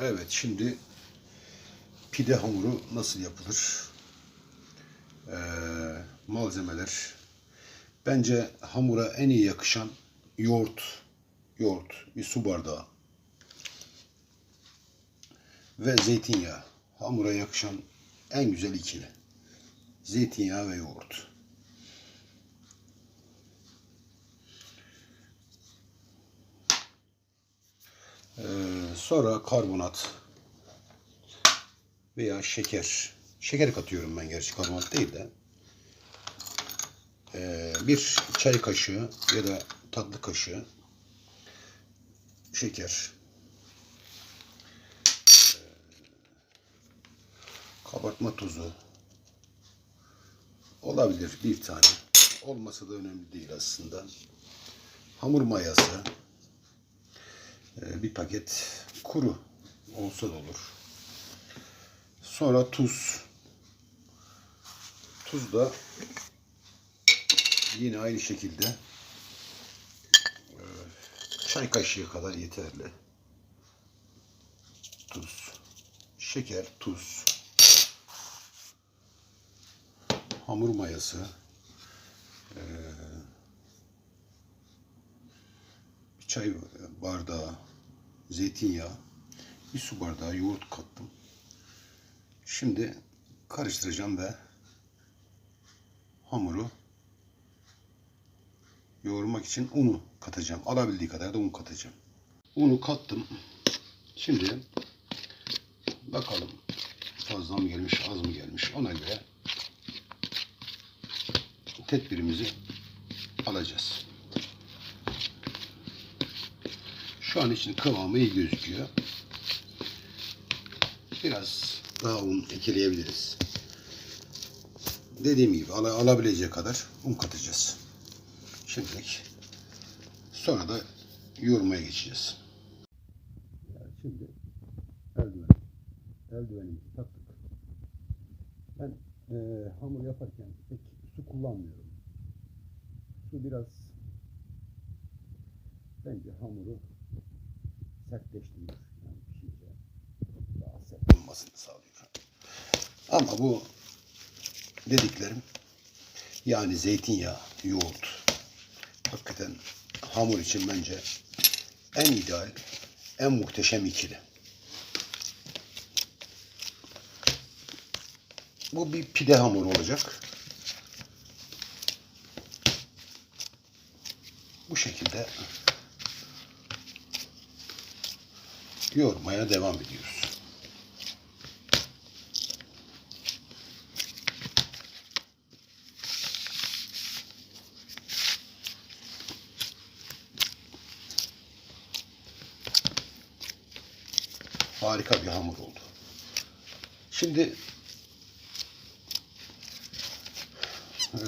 Evet şimdi pide hamuru nasıl yapılır? Ee, malzemeler. Bence hamura en iyi yakışan yoğurt. Yoğurt, bir su bardağı. Ve zeytinyağı. Hamura yakışan en güzel ikili. Zeytinyağı ve yoğurt. Ee, sonra karbonat veya şeker. Şeker katıyorum ben gerçi karbonat değil de. Ee, bir çay kaşığı ya da tatlı kaşığı şeker. Ee, kabartma tozu. Olabilir bir tane. Olmasa da önemli değil aslında. Hamur mayası. Ee, bir paket kuru olsa da olur. Sonra tuz. Tuz da yine aynı şekilde e, çay kaşığı kadar yeterli. Tuz, şeker, tuz, hamur mayası, e, bir çay bardağı zeytinyağı, bir su bardağı yoğurt kattım. Şimdi karıştıracağım ve hamuru yoğurmak için unu katacağım. Alabildiği kadar da un katacağım. Unu kattım. Şimdi bakalım fazla mı gelmiş, az mı gelmiş ona göre tedbirimizi alacağız. Şu an için kıvamı iyi gözüküyor. Biraz daha un ekleyebiliriz. Dediğim gibi ala- alabileceği kadar un katacağız. Şimdilik. Sonra da yoğurmaya geçeceğiz. şimdi eldiven. Eldivenimizi taktık. Ben e, hamur yaparken pek su kullanmıyorum. Su biraz bence hamuru sertleştiriyor. Yani pişince daha sert olmasını sağlıyor. Ama bu dediklerim yani zeytinyağı, yoğurt hakikaten hamur için bence en ideal, en muhteşem ikili. Bu bir pide hamuru olacak. Bu şekilde yoğurmaya devam ediyoruz. Harika bir hamur oldu. Şimdi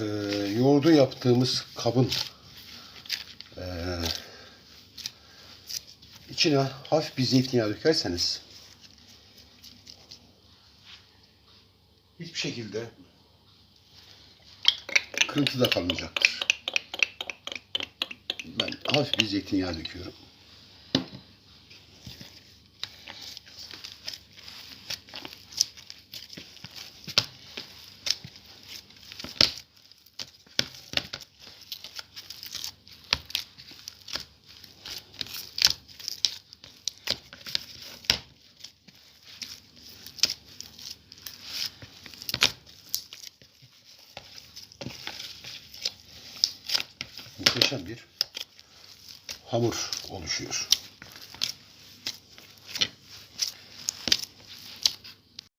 eee yoğurdu yaptığımız kabın içine hafif bir zeytinyağı dökerseniz hiçbir şekilde kırıntı da kalmayacaktır. Ben hafif bir zeytinyağı döküyorum. Muhteşem bir hamur oluşuyor.